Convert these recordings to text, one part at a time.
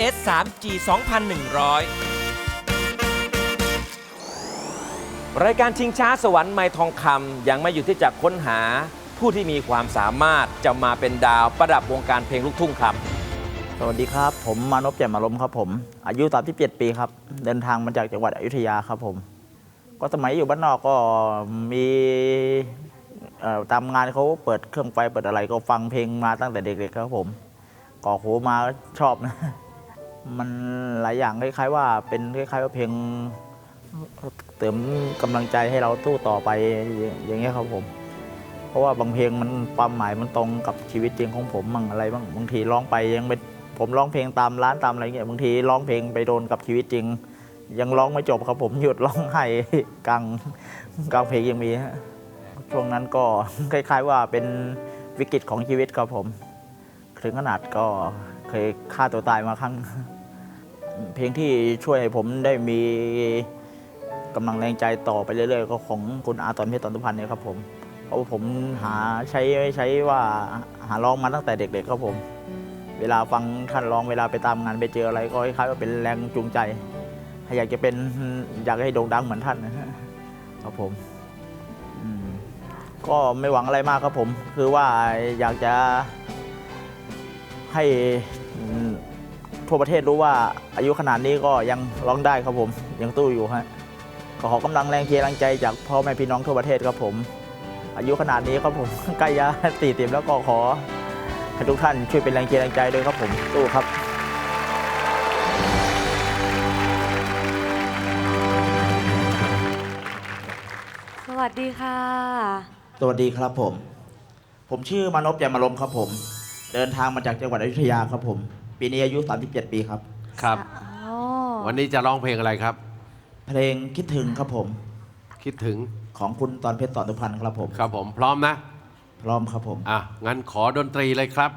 AS 3G 2100 รายการชิงช้าสวรรค์ไม้ทองคำยังไม่หยุดที่จะค้นหาผู้ที่มีความสามารถจะมาเป็นดาวประดับวงการเพลงลูกทุ่งครับ สวัสดีครับ ผมมานพแจ่มอารมณ์ครับผม อายุ 37 ปีครับ เดินทางมาจากจังหวัดอยุธยาครับผม ก็สมัยอยู่บ้านนอกก็มีตามงานเขาเปิดเครื่องไฟเปิดอะไรก็ฟังเพลงมาตั้งแต่เด็กๆครับผมก่อหูมาชอบนะ มันหลายอย่างคล้ายๆว่าเป็นคล้ายๆว่าเพลงเติมกำลังใจให้เราตู้ต่อไปอย่างเงี้ยครับผม เพราะว่าบางเพลงมันความหมายมันตรงกับชีวิตจริงของผมมั่งอะไรบ้างบางทีร้องไปยังเป็นผมร้องเพลงตามร้านตามอะไรเงี้ยบางทีร้องเพลงไปโดนกับชีวิตจริง ยังร้องไม่จบครับผมหยุดร้องไห้กลางกลางเพลงยังมีฮะช่วงนั้นก็คล้าย ๆว่าเป็นวิกฤตของชีวิตครับผม ถึงขนาดก็ เคยฆ่าตัวตายมาครั้ง เพลงที่ช่วยให้ผมได้มีกำลังแรงใจต่อไปเรื่อยๆก็ของคุณอาตอนเพชรตอนตุพันธ์เนี่ยครับผมเพราะผมหาใช้ใช้ว่าหาร้องมาตั้งแต่เด็ก ๆ ครับผม เวลาฟังท่านร้องเวลาไปตามงานไปเจออะไรก็คล้ายๆว่าเป็นแรงจูงใจอยากจะเป็นอยากให้โด่งดังเหมือนท่านนะครับผมก็ไม่หวังอะไรมากครับผม คือว่าอยากจะให้ ทั่วประเทศรู้ว่าอายุขนาดนี้ก็ยังร้องได้ครับผม ยังตู้อยู่ฮะก็ขอกำลังแรงเชียร์แรงใจจากพ่อแม่พี่น้องทั่วประเทศครับผม อายุขนาดนี้ครับผมใกล้จะตีเต็มแล้วก็ขอให้ทุกท่านช่วยเป็นแรงเชียร์แรงใจด้วยครับผมสู้ครับสวัสดีค่ะ สวัสดีครับผม ผมชื่อมานพแจ่มอารมณ์ครับผม เดินทางมาจากจังหวัดอยุธยาครับผม ปีนี้อายุ 37 ปีครับ ครับ อ๋อวันนี้จะร้องเพลงอะไรครับ เพลงคิดถึงครับผม คิดถึงของคุณตอนเพชรต่อตุพันธ์ครับผม ครับผมพร้อมนะ พร้อมครับผม อะ งั้นขอดนตรีเลยครับ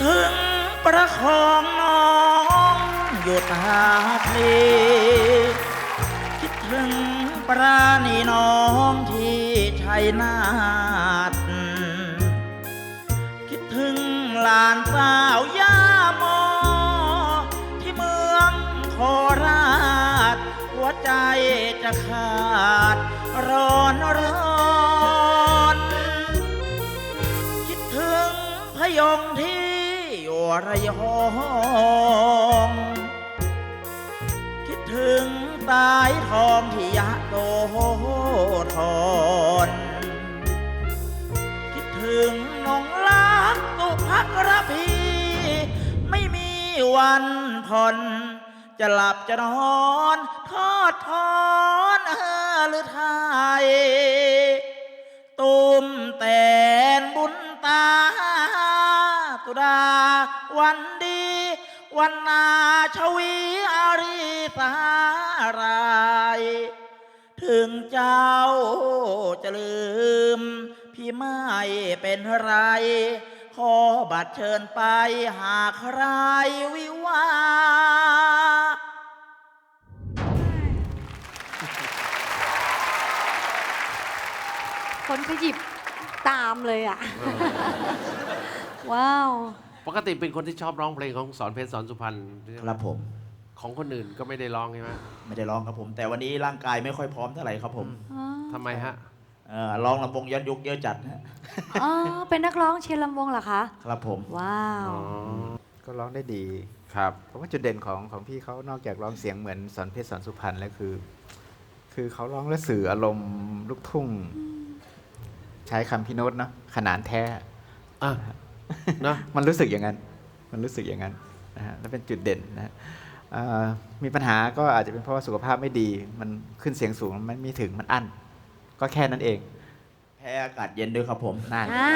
ถึงประคองน้องอยู่ตาเพลงคิดถึงปราณีน้องที่ชัยนาทคิดถึงหลานสาวย่าโมที่เมืองโคราช หัวใจจะขาดรอ ระยองคิดถึงสายทองที่ยะโสธรคิดถึงน้องรักสุภักรพี ไม่มีวันผ่อนจะหลับจะนอน ทอดทอนเออหรือไทย วันดี วันนาชวีอารีสาราย ถึงเจ้าจะลืม พี่ไม่เป็นไร ขอบัตรเชิญไปหาใครวิวาห์คนขยิบตามเลยอะ ว้าว ปกติเป็นคนที่ชอบร้องเพลงของสอนเพชรสอนสุพรรณครับผม ของคนอื่นก็ไม่ได้ร้องใช่ไหมไม่ได้ร้องครับผม แต่วันนี้ร่างกายไม่ค่อยพร้อมเท่าไหร่ครับผมทำไมฮะ เอ่อร้องลำวงย้อนยุคเยอะจัดฮะอ๋อเป็นนักร้องเชียร์ลำวงเหรอคะ ครับผม ว้าวอ๋อก็ร้องได้ดีครับเพราะว่าจุดเด่นของของพี่เขานอกจากร้องเสียงเหมือนสอนเพชรสอนสุพรรณแล้วคือ คือเขาร้องและสื่ออารมณ์ลูกทุ่ง ใช้คำพี่โน้ตเนาะขนานแท้อะ นะมันรู้สึกอย่างนั้น มันรู้สึกอย่างนั้นนะฮะแล้วเป็นจุดเด่นนะฮะเอ่อมีปัญหาก็อาจจะเป็นเพราะว่าสุขภาพไม่ดี มันขึ้นเสียงสูงมันไม่ถึงมันอั้นก็แค่นั้นเอง แพ้อากาศเย็นด้วยครับผมนั่นอ่า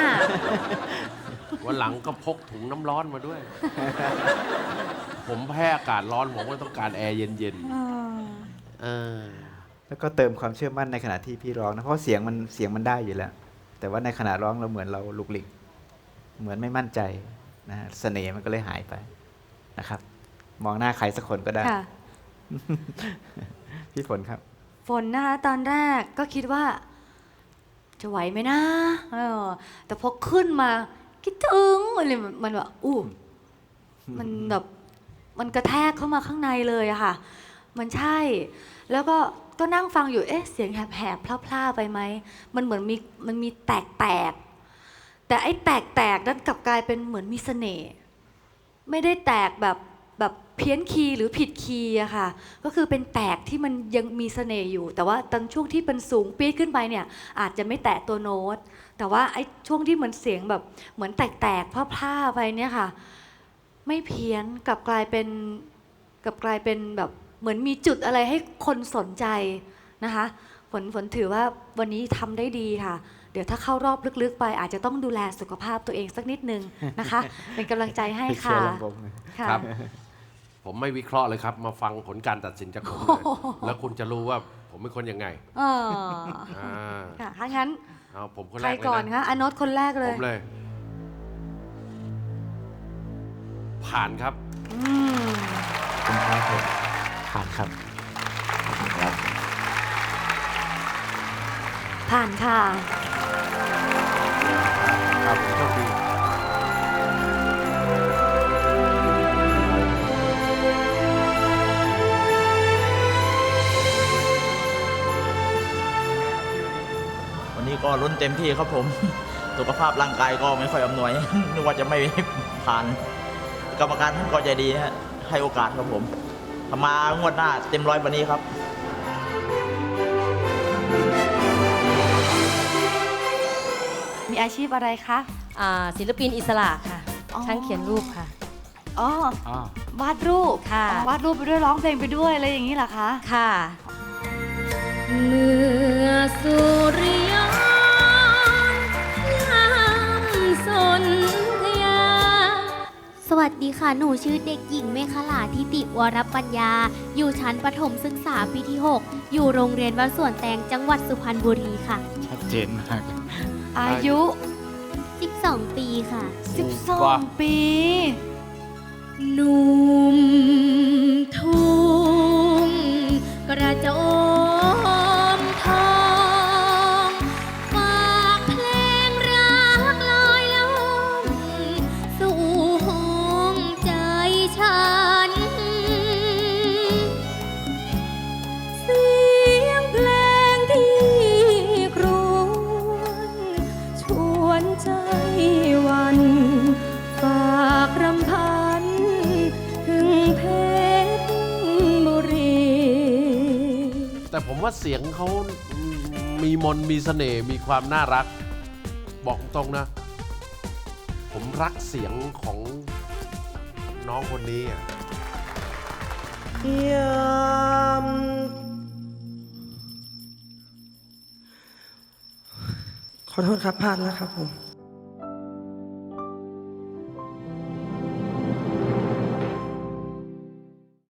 วันหลังก็พกถุงน้ำร้อนมาด้วย ผมแพ้อากาศร้อนผมก็ต้องการแอร์เย็นอ่าๆเออแล้วก็เติมความเชื่อมั่นในขณะที่พี่ร้องนะเพราะเสียงมันเสียงมันได้อยู่แล้ว แต่ว่าในขณะร้องเราเหมือนเราลุกลิก เหมือนไม่มั่นใจนะฮะเสน่ห์มันก็เลยหายไปนะครับ มองหน้าใครสักคนก็ได้ค่ะ พี่ฝนครับ ฝนนะคะตอนแรกก็คิดว่า จะไหวไหมนะเออแต่พอขึ้นมา คิดถึงอะไรมันมันแบบอู้ มันแบบมันกระแทกเข้ามาข้างในเลยอะค่ะ มันใช่ แล้วก็ก็นั่งฟังอยู่เอ๊ะเสียงแหบๆพล่าๆไปไหมมันเหมือนมีมันมีแตกๆ แต่ไอ้แตกๆนั้นกลับกลายเป็นเหมือนมีเสน่ห์ไม่ได้แตกแบบแบบเพี้ยนคีย์หรือผิดคีย์อะค่ะ ก็คือเป็นแตกที่มันยังมีเสน่ห์อยู่ แต่ว่าตอนช่วงที่เป็นสูงปี๊ดขึ้นไปเนี่ย อาจจะไม่แตะตัวโน้ต แต่ว่าไอ้ช่วงที่เหมือนเสียงแบบเหมือนแตกๆพร่าๆไปเนี่ยค่ะ ไม่เพี้ยนกลับกลายเป็นกลับกลายเป็นแบบเหมือนมีจุดอะไรให้คนสนใจนะคะฝนฝนถือว่าวันนี้ทำได้ดีค่ะ เดี๋ยวถ้าเข้ารอบลึกๆไป อาจจะต้องดูแลสุขภาพตัวเองสักนิดนึงนะคะ เป็นกำลังใจให้ไปเชียค่ะร์ลำวงเลยค่ะ ครับ ผมไม่วิเคราะห์เลยครับ มาฟังผลการตัดสินจากผมเลยแล้วคุณจะรู้ว่าผมเป็นคนยังไงเอออ่าค่ะถ้างั้นเอาผมคนใคแรรกเลยก่อนนะ คะอานนท์คนแรกเลผยมเลย ผ่านครับ อืมคุณครับผมผ่านครับ ผ่านค่ะ ครับโชคดีวันนี้ก็ลุ้นเต็มที่ครับผม สุขภาพร่างกายก็ไม่ค่อยอำนวย นึกว่าจะไม่ผ่าน กรรมการท่านก็ใจดีฮะให้โอกาสครับผมทำมางวดหน้าเต็มร้อยวันนี้ครับ มีอาชีพอะไรคะ อ่าศิลปินอิสระค่ะ อ๋อ ช่างเขียนรูปค่ะ อ๋ออ๋อวาดรูปค่ะ อ๋อวาดรูปไปด้วยร้องเพลงไปด้วยอะไรอย่างนี้เหรอคะ ค่ะ เมื่อสุริยนต์ยามสนธยา สวัสดีค่ะ หนูชื่อเด็กหญิงเมฆลาทิติวรปัญญา อยู่ชั้นประถมศึกษาปีที่ 6 อยู่โรงเรียนวัดสวนแตงจังหวัดสุพรรณบุรีค่ะ ชัดเจนมาก อายุ 12 ปีค่ะ 12 ปี หนุ่มทุ่งกระโจ ว่าเสียงเขามีมนต์มีเสน่ห์มีความน่ารัก บอกตรงนะ ผมรักเสียงของน้องคนนี้อะขอโทษครับพลาดแล้วครับผม